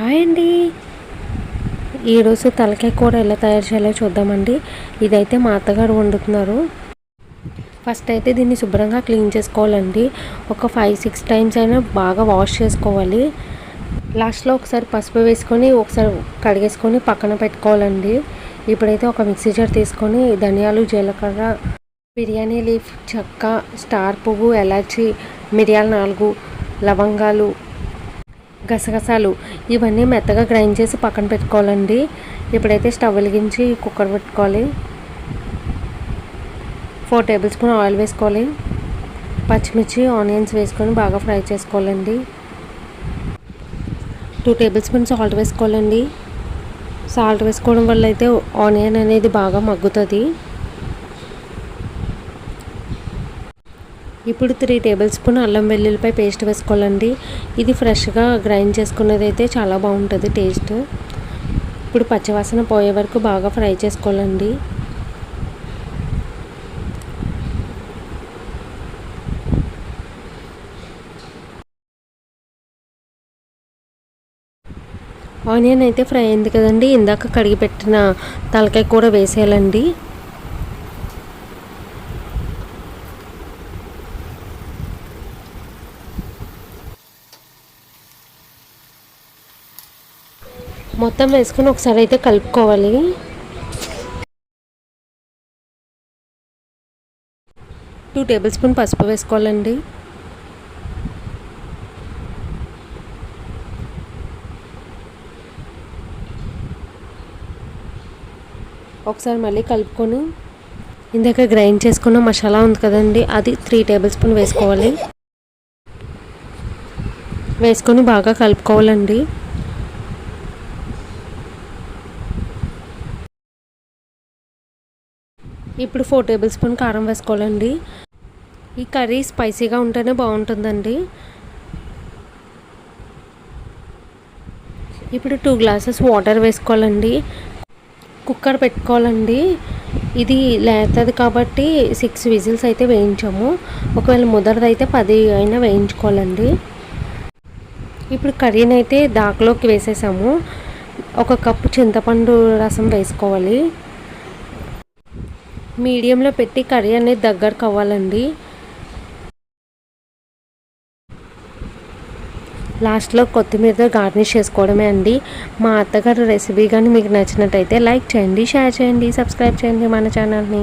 Hi అండి. ఈరోజు తలకాయ కూర ఎలా తయారు చేయాలో చూద్దామండి. ఇదైతే మా అత్తగారు వండుతున్నారు. ఫస్ట్ అయితే దీన్ని శుభ్రంగా క్లీన్ చేసుకోవాలండి. ఒక ఫైవ్ సిక్స్ టైమ్స్ అయినా బాగా వాష్ చేసుకోవాలి. లాస్ట్లో ఒకసారి పసుపు వేసుకొని ఒకసారి కడిగేసుకొని పక్కన పెట్టుకోవాలండి. ఇప్పుడైతే ఒక మిక్సీ జార్ తీసుకొని ధనియాలు జీలకర్ర బిర్యానీ లీఫ్ చెక్క స్టార్ పువ్వు ఎలాచి మిరియాలు నాలుగు లవంగాలు గసగసాలు ఇవన్నీ మెత్తగా గ్రైండ్ చేసి పక్కన పెట్టుకోవాలండి. ఇప్పుడైతే స్టవ్ వెలిగించి కుక్కర్ పెట్టుకోవాలి. ఫోర్ టేబుల్ స్పూన్ ఆయిల్ వేసుకోవాలి. పచ్చిమిర్చి ఆనియన్స్ వేసుకొని బాగా ఫ్రై చేసుకోవాలండి. టూ టేబుల్ స్పూన్ సాల్ట్ వేసుకోవాలండి. సాల్ట్ వేసుకోవడం వల్ల అయితే ఆనియన్ అనేది బాగా మగ్గుతుంది. ఇప్పుడు త్రీ టేబుల్ స్పూన్ అల్లం వెల్లుల్లిపై పేస్ట్ వేసుకోవాలండి. ఇది ఫ్రెష్గా గ్రైండ్ చేసుకున్నది అయితే చాలా బాగుంటుంది టేస్ట్ ఇప్పుడు పచ్చివాసన పోయే వరకు బాగా ఫ్రై చేసుకోవాలండి. ఆనియన్ అయితే ఫ్రై అయింది కదండి. ఇందాక కడిగి పెట్టిన తలకాయ కూడా వేసేయాలండి. మొత్తం వేసుకొని ఒకసారి అయితే కలుపుకోవాలి. టూ టేబుల్ స్పూన్ పసుపు వేసుకోవాలండి. ఒకసారి మళ్ళీ కలుపుకొని ఇందాక గ్రైండ్ చేసుకున్న మసాలా ఉంది కదండి అది త్రీ టేబుల్ స్పూన్ వేసుకోవాలి. వేసుకొని బాగా కలుపుకోవాలండి. ఇప్పుడు ఫోర్ టేబుల్ స్పూన్ కారం వేసుకోవాలండి. ఈ కర్రీ స్పైసీగా ఉంటేనే బాగుంటుందండి. ఇప్పుడు టూ గ్లాసెస్ వాటర్ వేసుకోవాలండి. కుక్కర్ పెట్టుకోవాలండి. ఇది లేతది కాబట్టి సిక్స్ విజిల్స్ అయితే వేయించాము. ఒకవేళ ముదరది అయితే పది అయినా వేయించుకోవాలండి. ఇప్పుడు కర్రీని అయితే దాకలోకి వేసేసాము. ఒక కప్పు చింతపండు రసం వేసుకోవాలి. మీడియంలో పెట్టి కర్రీ అనేది దగ్గరకు అవ్వాలండి లాస్ట్లో కొత్తిమీరతో గార్నిష్ చేసుకోవడమే అండి. మా అత్తగారు రెసిపీ కానీ మీకు నచ్చినట్టయితే లైక్ చేయండి షేర్ చేయండి సబ్స్క్రైబ్ చేయండి మన ఛానల్ని.